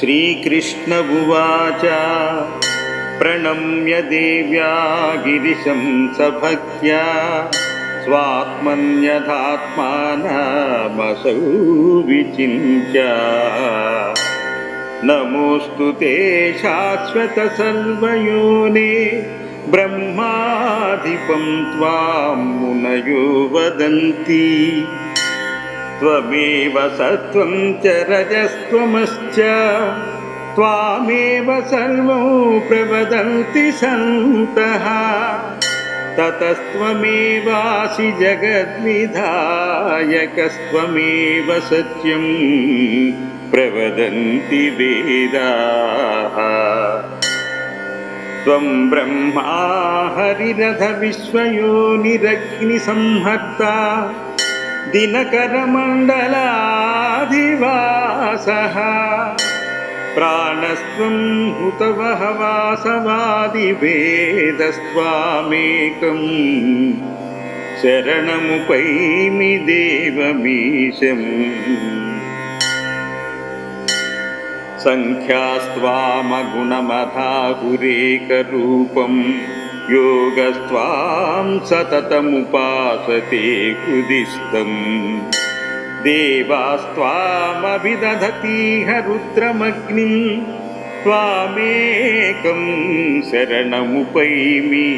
श्रीकृष्ण उवाच प्रणम्य देव्या गिरिशं सभक्त्या स्वात्मन्यथात्मानमसौ विचिन्त्य नमोऽस्तु ते शाश्वतसर्वयोने ब्रह्माधिपं त्वां मुनयो वदन्ति त्वमेव सत्त्वं च रजस्त्वमश्च। त्वामेव सर्वं प्रवदन्ति सन्तः। ततस्त्वमेवासि जगद्विधायकस्त्वमेव सत्यं प्रवदन्ति वेदाः। त्वं ब्रह्मा हरिरथविश्वयोनिरग्निसंहर्ता दिनकरमण्डलाधिवासः प्राणस्त्वं हुतवः वासवादिवेदस्त्वामेकम् शरणमुपैमि देवमीशम् सङ्ख्यास्त्वामगुणमधाहुरेकरूपं योगस्त्वां सततमुपासते कुदिस्तम् देवास्त्वामभिदधतीह रुद्रमग्निं त्वामेकं शरणमुपैमि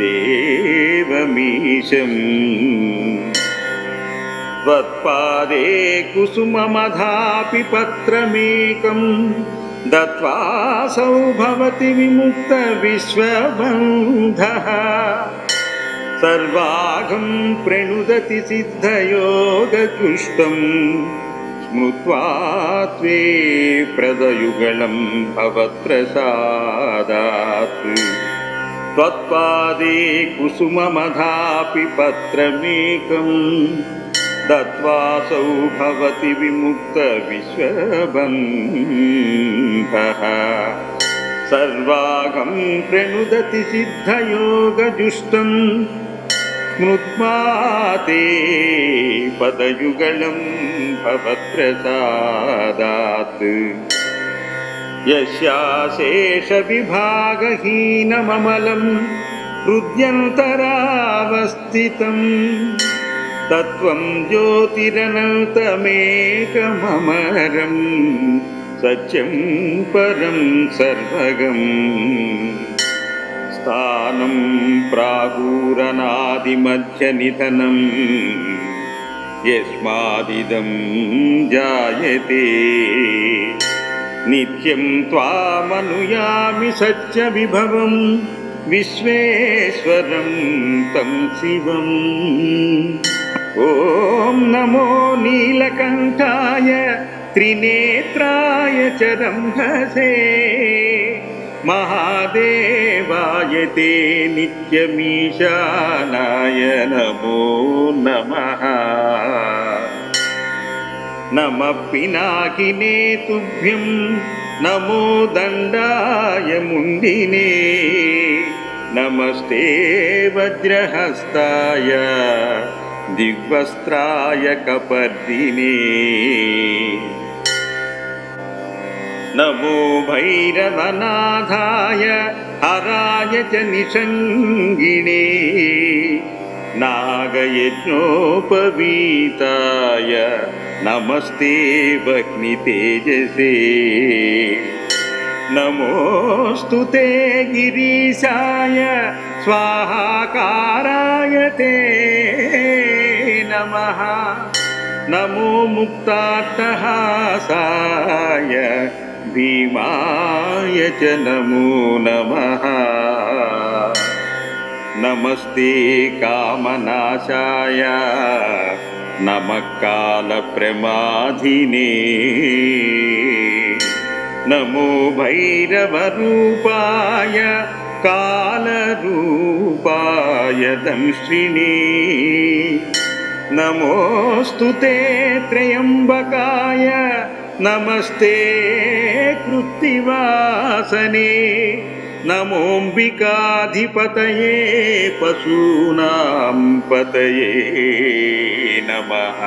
देवमीशम् त्वत्पादे कुसुममधापि पत्रमेकं दत्वासौ भवति विमुक्तविश्वबन्धः। सर्वाघं प्रणुदति सिद्धयोगजुष्टं स्मृत्वा त्वे प्रदयुगलं भवत्प्रसादात् त्वत्पादे कुसुममधापि पत्रमेकम् दत्वासौ भवति विमुक्तविश्वबन्धः। सर्वागं प्रणुदति सिद्धयोगजुष्टं। स्मृत्वा ते पदयुगलं भवत्प्रसादात् यस्याशेषविभागहीनममलं हृद्यन्तरावस्थितम् తత్వం జ్యోతిరనంతమేకమరం సత్యం పరం సర్వగం. స్థానం ప్రాగూరనాదిమధ్యనిధనం యస్మాదిదం జాయతే. నిత్యం త్వామనుయామి సత్య విభవం విశ్వేశ్వరం తం శివం. ॐ नमो नीलकण्ठाय त्रिनेत्राय च रम्भसे महादेवाय ते नित्यमीशानाय नमो नमः नमः पिनाकिने तुभ्यं नमो दण्डाय मुण्डिने नमस्ते वज्रहस्ताय దిగ్వస్త్రాయ కపర్దిని. నమో భైరవనాథాయ హరాయ చ నిషంగిణే. నాగయజ్ఞోపవీతాయ నమస్తే భగ్ని తేజసే. నమోస్తు తే గిరీశాయ స్వాహాకారాయ తే. नमः। नमो मुक्ताट्टहासाय भीमाय च नमो नमः। नमस्ते कामनाशाय। नमः कालप्रमाधिने नमो भैरवरूपाय, कालरूपाय दंशिने नमोऽस्तु ते त्र्यम्बकाय नमस्ते कृत्तिवासने नमोऽम्बिकाधिपतये पशूनां पतये नमः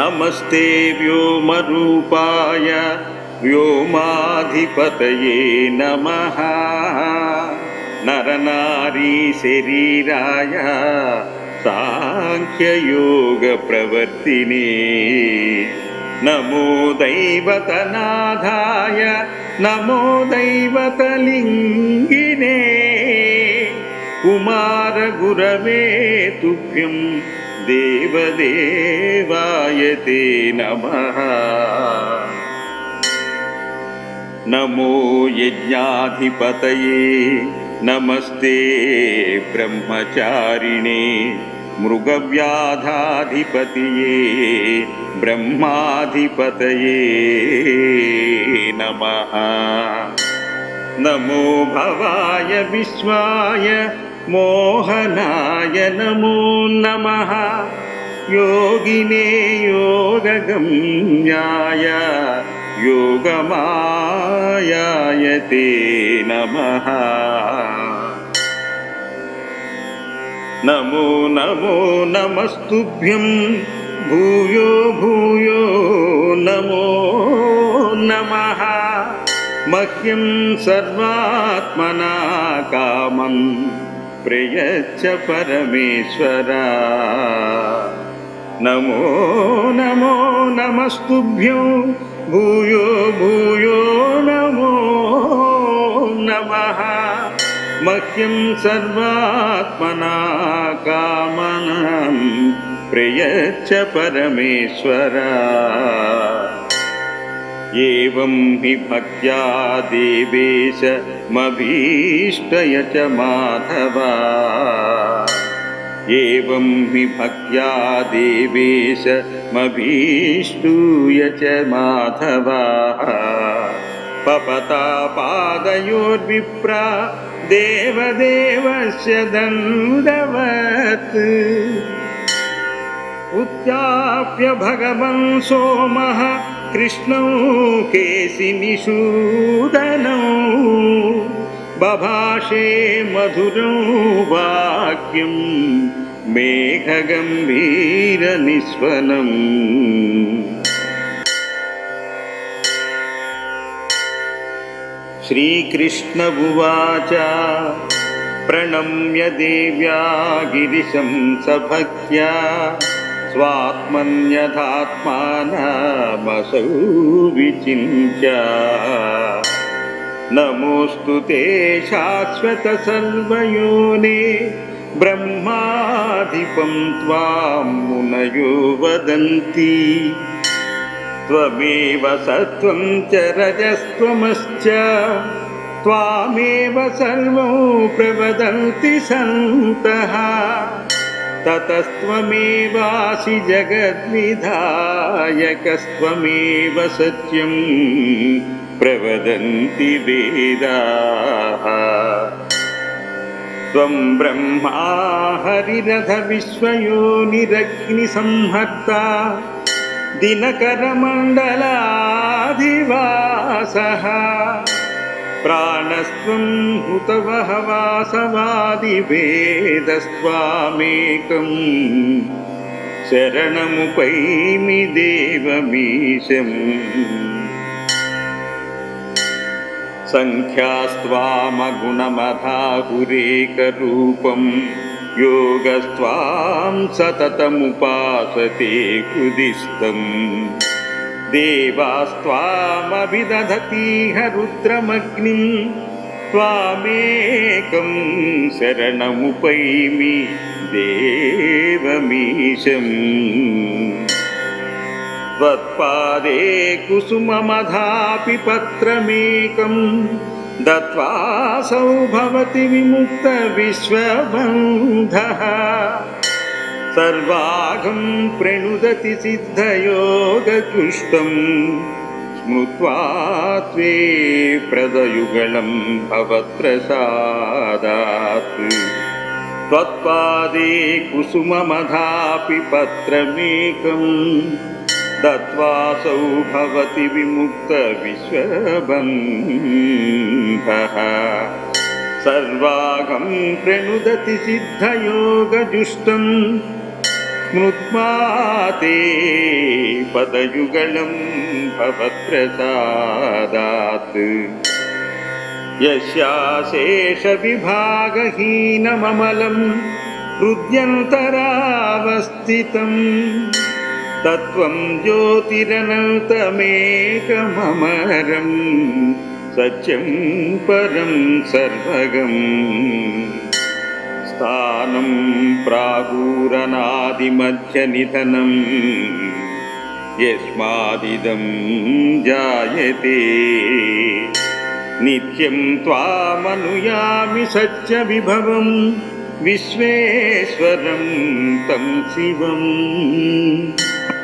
नमस्ते व्योमरूपाय व्योमाधिपतये नमः నరనారీ శరీరాయ సాంఖ్యయోగ ప్రవర్తిని. నమో దైవతనాథాయ నమో దైవతలింగినే. కుమారగురవే తుభ్యం దేవదేవాయ తే నమ. నమో యజ్ఞాధిపతయే नमस्ते ब्रह्मचारिणे मृगव्याधाधिपतये ब्रह्माधिपतये नमः। नमो भवाय विश्वाय मोहनाय नमो नमः। योगिने योगगम्याय योगमायाय ते नमः। నమో నమో నమస్తుభ్యం. భూయో భూయో నమో నమ. మహ్యం సర్వాత్మనా కామం. ప్రియచ్చ పరమేశ్వర. నమో నమో నమస్తుభ్యం. భూయో భూయో నమో నమః. मह्यं सर्वात्मना कामनं च परमेश्वर। एवं हि भक्त्या देवेशमभीष्टय च माधव। एवं हि भक्त्या देवेशमभीष्टूय च माधवाः। पपतापादयोर्विप्रा देवदेवस्य दण्डवत् उत्थाप्य भगवन् सोमः कृष्णौ केशिनिषूदनौ बभाषे मधुरौ वाक्यं मेघगम्भीरनिस्वनम्। श्रीकृष्ण उवाच प्रणम्य देव्या गिरिशं सभक्त्या स्वात्मन्यथात्मानमसौ विचिन्त्य नमोऽस्तु ते शाश्वतसर्वयोने ब्रह्माधिपं त्वां मुनयो वदन्ति त्वमेव सत्त्वं च रजस्त्वमश्च। त्वामेव सर्वं प्रवदन्ति सन्तः। ततस्त्वमेवासि जगद्विधायकस्त्वमेव सत्यं प्रवदन्ति वेदाः। त्वं ब्रह्मा हरिरथविश्वयोनिरग्निसंहर्ता दिनकरमण्डलाधिवासः प्राणस्त्वं हुतवः वासवादिवेदस्त्वामेकं शरणमुपैमि देवमीशम् सङ्ख्यास्त्वामगुणमधाहुरेकरूपं योगस्त्वां सततमुपासते हृदिस्थम् देवास्त्वामभिदधतीह रुद्रमग्निं त्वामेकं शरणमुपैमि देवमीशम् त्वत्पादे कुसुममधापि पत्रमेकं दत्वासौ भवति विमुक्तविश्वबन्धः। सर्वाघं प्रणुदति सिद्धयोगजुष्टं स्मृत्वा त्वे प्रदयुगलं भवत्प्रसादात्। त्वत्पादे कुसुममधापि पत्रमेकं दत्वासौ भवति विमुक्तविश्वबन्धः। सर्वागं प्रणुदति सिद्धयोगजुष्टम् स्मृत्वा ते पदयुगलं भवप्रसादात् यस्याशेषविभागहीनममलं हृद्यन्तरावस्थितम्। తత్వం జ్యోతిరనంతమేకమరం సత్యం పరం సర్వగం. స్థానం ప్రాగూరనాదిమధ్యనిధనం యస్మాదిదం జాయతే. నిత్యం త్వామనుయామి సత్య విభవం విశ్వేశ్వరం తం శివం.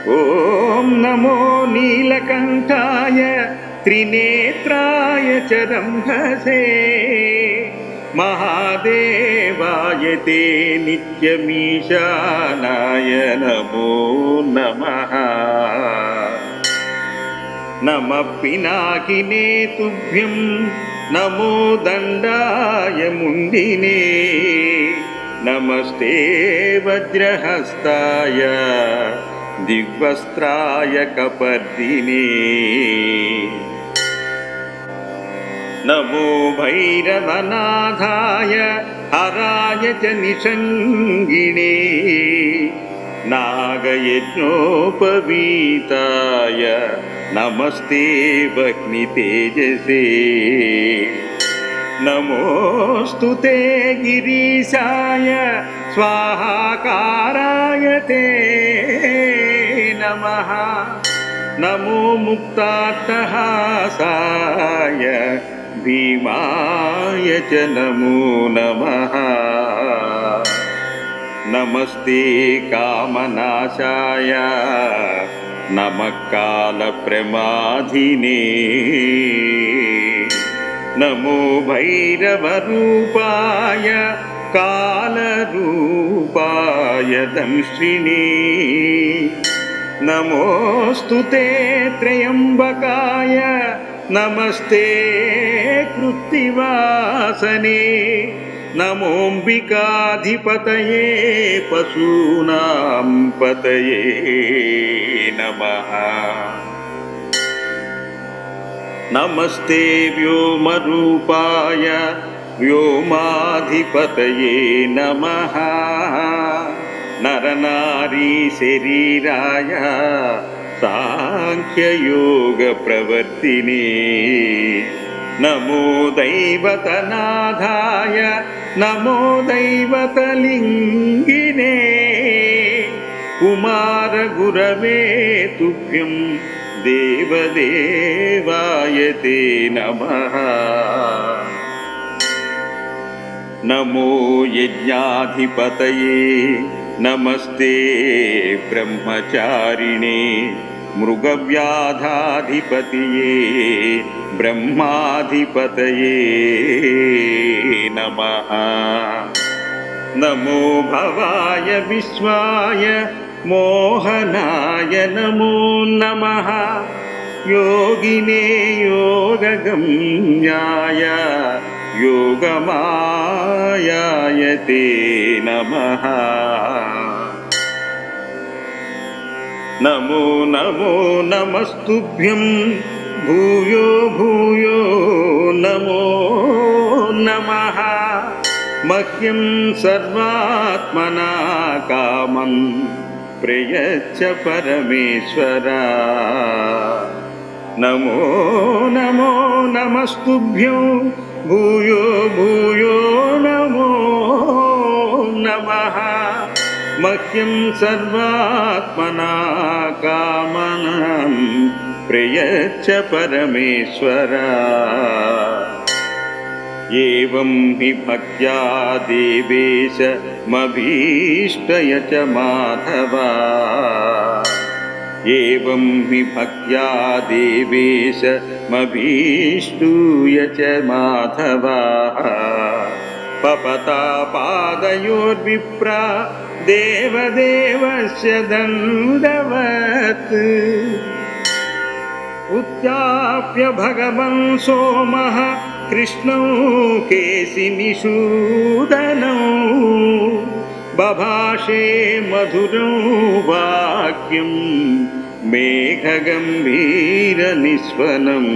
ఓం నమో నీలకంఠాయ త్రినేత్రాయ చ రంభసే మహాదేవాయ తే నిత్యమీశానాయ నమో నమః. నమ పినాకినే తుభ్యం నమో దండాయ ముండినే. నమస్తే వజ్రహస్తాయ. दिग्वस्त्राय कपर्दिने नमो भैरवनाथाय हराय च निषङ्गिणे नागयज्ञोपवीताय नमस्ते भग्नितेजसे नमोऽस्तु ते गिरीशाय स्वाहाकाराय ते నమః నమో ముక్తాట్టహాసాయ భీమాయ చ నమో నమః నమస్తే కామనాశాయ నమ కాలప్రమాధినే నమో భైరవరూపాయ కాలరూపాయ దంష్ట్రిణే नमोऽस्तु ते त्र्यम्बकाय नमस्ते कृत्तिवासने नमोऽम्बिकाधिपतये पशूनां पतये नमः नमस्ते व्योमरूपाय व्योमाधिपतये नमः నరనారీ శరీరాయ సాంఖ్యయోగ ప్రవర్తిని. నమో దైవతనాథాయ నమో దైవతలింగినే. కుమార గురవే తుభ్యం దేవదేవాయ తే నమ. నమో యజ్ఞాధిపతయే नमस्ते ब्रह्मचारिणे मृगव्याधाधिपतये ब्रह्माधिपतये नमः। नमो भवाय विश्वाय मोहनाय नमो नमः। योगिने योगगम्याय योगमा తే నమః. నమో నమో నమస్తుభ్యం భూయో భూయో నమో నమః. మహ్యం సర్వాత్మనా కామం ప్రయచ్చ పరమేశ్వర. నమో నమో నమస్తుభ్యం भूयो भूयो नमो नमः। मह्यं सर्वात्मना कामनं प्रिय परमेश्वर। एवं हि भक्त्या देवेशमभीष्टय च माधवा। एवं हि भक्त्या देवेशमभीष्टूय च माधवाः। पपतापादयोर्विप्रा देवदेवस्य दण्डवत्। उत्याप्य भगवन् सोमः कृष्णौ केशिनिषूदनौ बभाषे मधुरं वाक्यं मेघगम्भीरनिस्वनम्।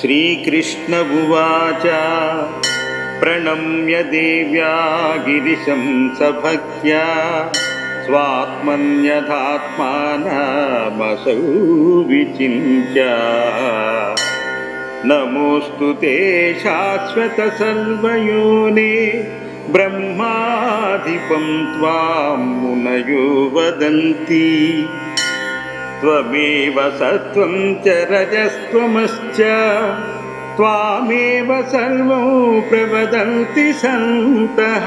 श्रीकृष्ण उवाच प्रणम्य देव्या गिरिशं सभक्त्या स्वात्मन्यथात्मानमसौ विचिन्त्य नमोऽस्तु ते शाश्वतसर्वयोने ब्रह्माधिपं त्वां मुनयो वदन्ति त्वमेव सत्त्वं च रजस्त्वमश्च त्वामेव सर्वं प्रवदन्ति सन्तः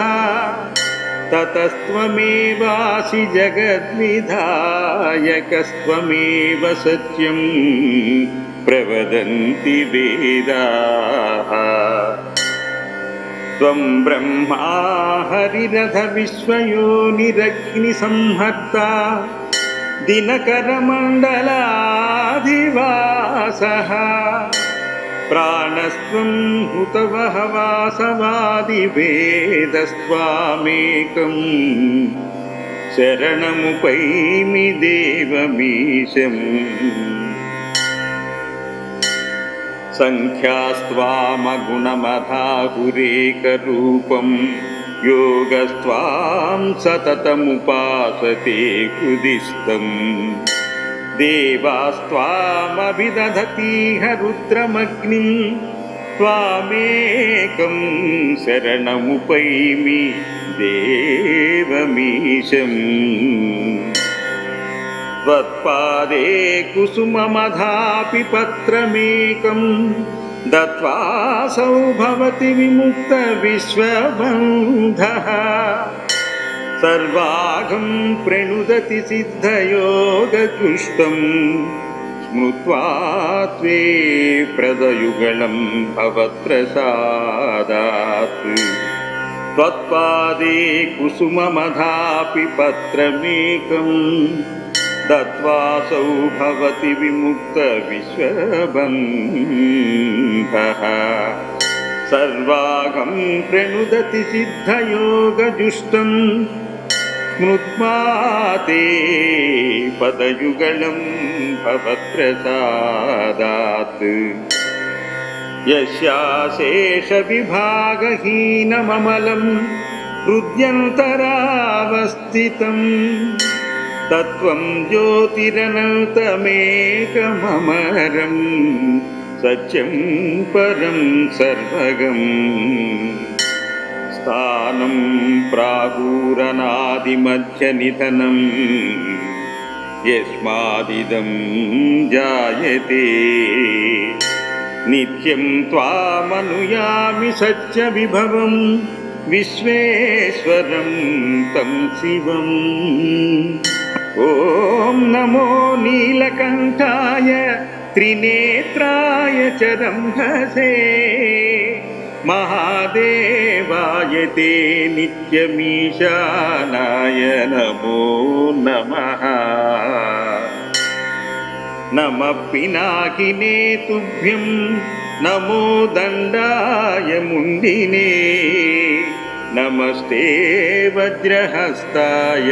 ततस्त्वमेवासि जगद्विधायकस्त्वमेव सत्यं प्रवदन्ति वेदाः त्वं ब्रह्मा हरिरथविश्वयोनिरग्निसंहर्ता दिनकरमण्डलाधिवासः प्राणस्त्वं हुतवः वासवादिवेदस्त्वामेकं शरणमुपैमि देवमीशम् सङ्ख्यास्त्वामगुणमधाहुरेकरूपं योगस्त्वां सततमुपासते हृदिस्थम् देवास्त्वामभिदधतीह रुद्रमग्निं त्वामेकं शरणमुपैमि देवमीशम् त्वत्पादे कुसुममधापि पत्रमेकं दत्वासौ भवति विमुक्तविश्वबन्धः। सर्वाघं प्रणुदति सिद्धयोगजुष्टं स्मृत्वा त्वे प्रदयुगलं भवत्प्रसादात् त्वत्पादे कुसुममधापि पत्रमेकम् दत्वासौ भवति विमुक्तविश्वबन्धः। सर्वागं प्रणुदति सिद्धयोगजुष्टं। स्मृत्वा ते पदयुगलं भवत्प्रसादात् यस्याशेषविभागहीनममलं हृद्यन्तरावस्थितम् తత్వం జ్యోతిరనంతమేకమరం సత్యం పరం సర్వగం. స్థానం ప్రాగూరనాదిమధ్యనిధనం యస్మాదిదం జాయతే. నిత్యం త్వామనుయామి సత్య విభవం విశ్వేశ్వరం తం శివం. ॐ नमो नीलकण्ठाय त्रिनेत्राय च रम्भसे महादेवाय ते नित्यमीशानाय नमो नमः नमः पिनाकिने तुभ्यं नमो दण्डाय मुण्डिने नमस्ते वज्रहस्ताय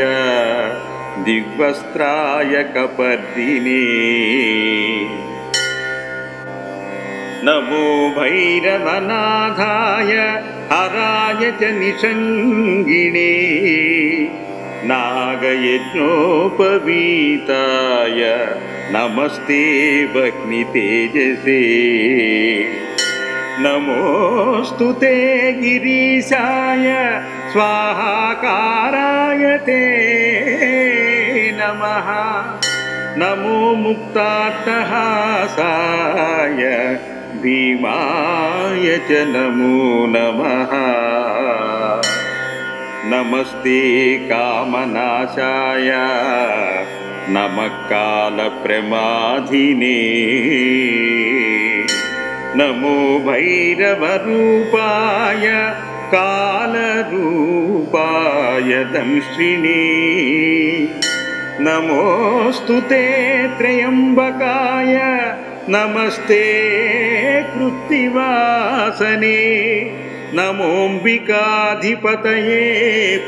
दिग्वस्त्राय कपर्दिने नमो भैरवनाथाय हराय च निषङ्गिणे नागयज्ञोपवीताय नमस्ते भग्नितेजसे नमोऽस्तु ते गिरीशाय स्वाहाकाराय ते नमः। नमो मुक्ताट्टहासाय भीमाय च नमो नमः। नमस्ते कामनाशाय। नमः कालप्रमाधिने नमो भैरवरूपाय, कालरूपाय दंशिने नमोऽस्तु ते त्र्यम्बकाय नमस्ते कृत्तिवासने नमोऽम्बिकाधिपतये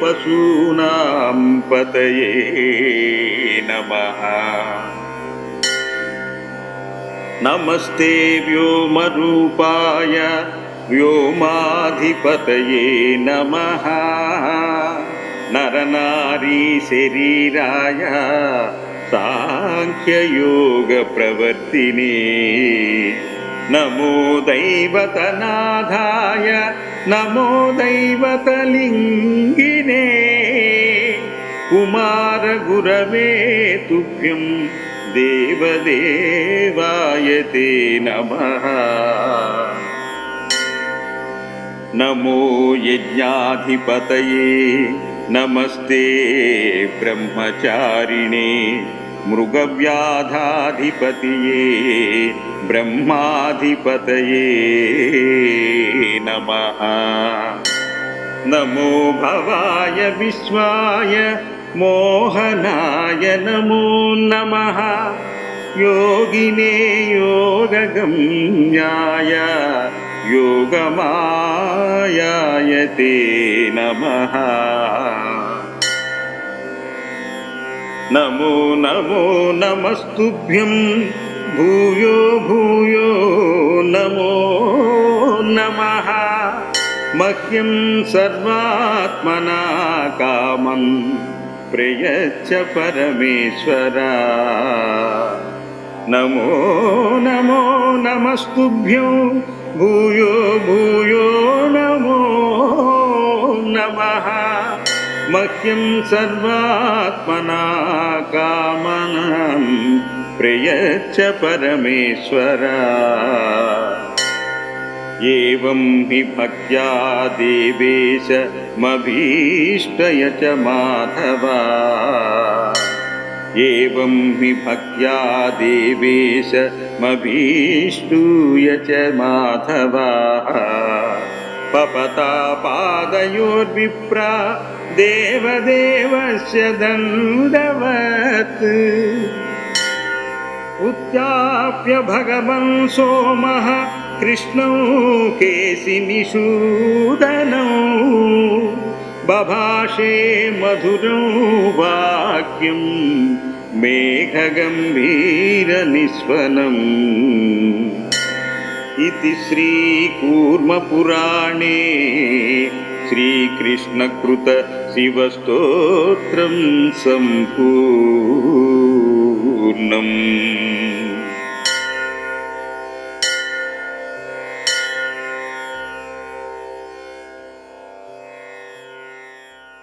पशूनां पतये नमः नमस्ते व्योमरूपाय व्योमाधिपतये नमः నరనారీ శరీరాయ సాంఖ్యయోగ ప్రవర్తిని. నమో దైవతనాథాయ నమో దైవతలింగినే. కుమార గురవే తుభ్యం దేవదేవాయ తే నమ. నమో యజ్ఞాధిపతయే नमस्ते ब्रह्मचारिणे मृगव्याधाधिपतये ब्रह्माधिपतये नमः। नमो भवाय विश्वाय मोहनाय नमो नमः। योगिने योगगम्याय యోగమాయాయ తే నమః నమో నమో నమస్తుభ్యం భూయో భూయో నమో నమః మహ్యం సర్వాత్మనా కామం ప్రయచ్చ పరమేశ్వర నమో నమో भूयो भूयो नमो नमः। मह्यं सर्वात्मना कामनं प्रियच्च परमेश्वर। एवं हि भक्त्या देवेशमभीष्टय च माधवा। एवं हि भक्त्या देवेशमभीष्टूय च माधवाः। पपतापादयोर्विप्रा देवदेवस्य दण्डवत्। उत्थाप्य भगवन् सोमः कृष्णौ केशिनिषूदनौ बभाषे मधुरौ वाक्यं मेघगम्भीरनिस्वनम् इति श्रीकूर्मपुराणे श्रीकृष्णकृत शिवस्तोत्रं सम्पूर्णम्